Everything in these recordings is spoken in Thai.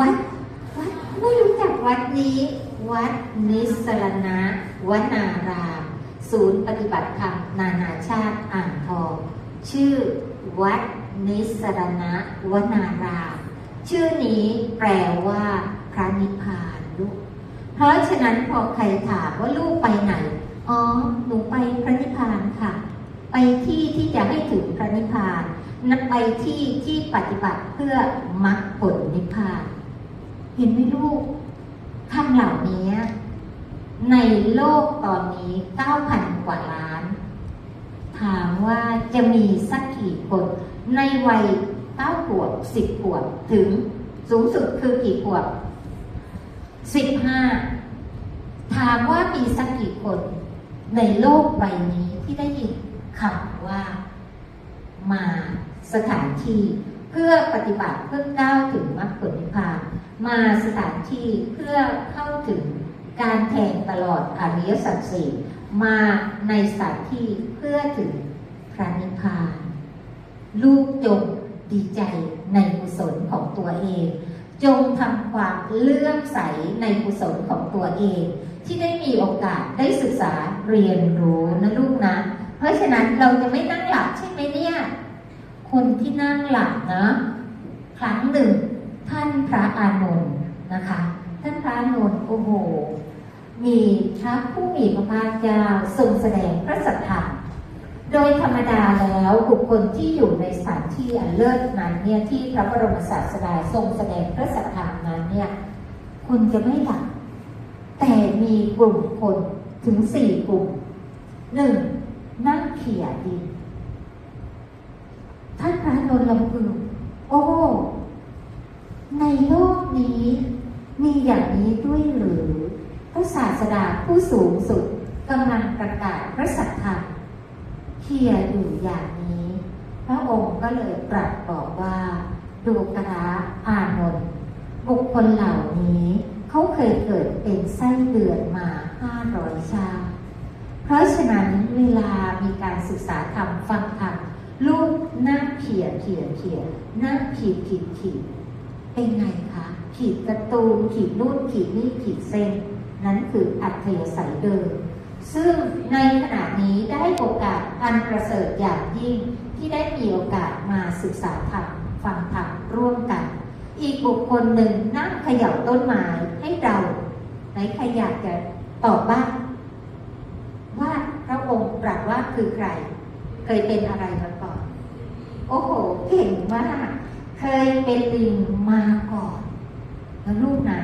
วัดวัดไม่รู้จักวัดนี้ วัดนิสรณะวนาราม ศูนย์ปฏิบัติธรรมนานาชาติอ่างทอง ชื่อวัดนิสรณะวนาราม ชื่อนี้แปลว่า พระนิพพานลูก เพราะฉะนั้นพอใครถามว่าลูกไปไหน อ๋อ หนูไปพระนิพพานค่ะ ไปที่ที่จะให้ถึงพระนิพพานนไปที่ที่ปฏิบัติเพื่อมรรคผลนิพพาน เห็นไหมลูกคำเหล่านี้ในโลกตอนนี้ 9,000 กว่าล้าน ถามว่าจะมีสักกี่คน ในวัย 9 ขวบ 10 ขวบ ถึงสูงสุดคือกี่ขวบ 15 ถามว่ามีสักกี่คน ในโลกใบนี้ที่ได้ยินคำว่า มาสถานที่เพื่อปฏิบัติเพื่อก้าวถึงมรรคผล มาสถานที่เพื่อเข้าถึงการแทงตลอดอริยสัจสี่มาในสถานที่เพื่อถึงพระนิพพาน ลูกจงดีใจในกุศลของตัวเอง จงทำความเลื่อมใสในกุศลของตัวเอง ที่ได้มีโอกาสได้ศึกษาเรียนรู้นะลูกนะ เพราะฉะนั้นเราจะไม่นั่งหลับใช่ไหมเนี่ย คนที่นั่งหลับนะ ครั้งหนึ่ง ท่านพระอานนท์นะคะ ท่านพระอานนท์โอ้โห มีพระผู้มีพระภาคเจ้าทรงแสดงพระสัทธรรมโดยธรรมดาแล้วบุคคลที่อยู่ในสถานที่อันเลิศนั้นเนี่ยที่พระบรมศาสดาทรงแสดงพระสัทธรรมนั้นเนี่ยคุณจะไม่หลับแต่มีกลุ่มคนถึงสี่กลุ่มหนึ่งนั่งเขี่ยดินท่านพระนนท์ลำพึงโอ้ โลกนี้มีอย่างนี้ด้วยหรือพระศาสดาผู้สูงสุดกำลังประกาศพระสัทธรรมเคียอยู่อย่างนี้ พระองค์ก็เลยตรัสบอกว่าดูกระอานนท์บุคคลเหล่านี้เขาเคยเกิดเป็นไส้เดือนมาห้าร้อยชาติเพราะฉะนั้นเวลามีการศึกษาธรรมฟังธรรมลูกนั่งเขียนเขียนเขียนนั่งขีดขีดขีด เป็นไงคะ ขีดกร์ตูนขีดนู่นขีดนี่ขีดเส้น นั้นคืออัธยาศัยเดิม ซึ่งในขณะนี้ได้โอกาสอันประเสริฐอย่างยิ่งที่ได้มีโอกาสมาศึกษาธรรมฟังธรรมร่วมกัน อีกบุคคลหนึ่งนั่งเขย่าต้นไม้ให้เราไหนใครอยากจะตอบบ้างว่าพระองค์ตรัสว่าคือใคร เคยเป็นอะไรมาก่อน โอ้โห เก่งมาก เคยเป็นลิงมาก่อนนะลูกนะ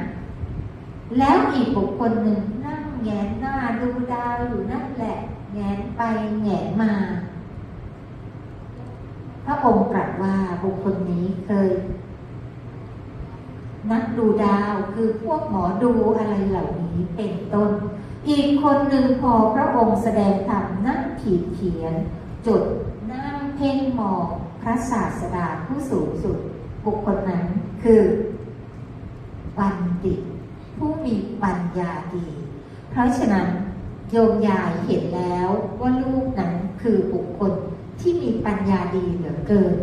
แล้วอีกบุคคลหนึ่งนั่งแงนหน้าดูดาวอยู่นั่นแหละแงนไปแงนมาพระองค์ตรัสว่าบุคคลนี้เคย นักดูดาวคือพวกหมอดูอะไรเหล่านี้เป็นต้น อีกคนหนึ่งพอพระองค์แสดงธรรมนั่งขีดเขียน จุดนั่งเพ่งมอง พระศาสดาผู้สูงสุด บุคคลนั้นคือบัณฑิต ผู้มีปัญญาดี เพราะฉะนั้นโยมยายเห็นแล้วว่าลูกนั้นคือบุคคลที่มีปัญญาดีเหลือเกิน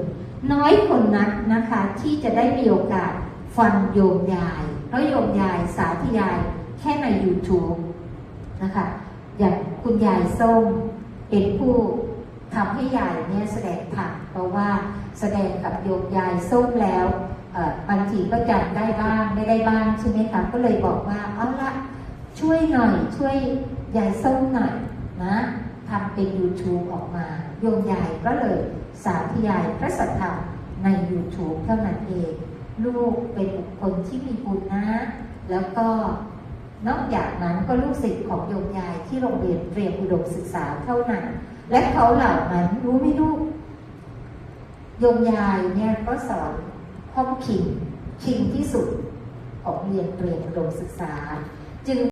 น้อยคนนักนะคะที่จะได้มีโอกาสฟังโยมยาย เพราะโยมยายสาธยายแค่ใน YouTube นะคะอย่างคุณยายส้มเป็นผู้ ทำให้ยายเนี่ยแสดงธรรมเพราะว่าแสดงกับโยมยายส้มแล้วบางทีก็จำได้บ้างไม่ได้บ้างใช่ไหมคะก็เลยบอกว่าเอาละช่วยหน่อยช่วยยายส้มหน่อยนะทำเป็น YouTube ออกมาโยมยายก็เลยสาธยายพระสัทธรรมใน YouTube เท่านั้นเอง ลูกเป็นบุคคลที่มีบุญนะ แล้วก็นอกจากนั้นก็ลูกศิษย์ของโยมยายที่โรงเรียนเตรียมอุดมศึกษาเท่านั้น และเขาเหล่านั้นรู้ไม่ลูกยมยายเนี่ยก็สอนห้องคิงคิงที่สุดของเรียนเตรียมอุดมศึกษา จึง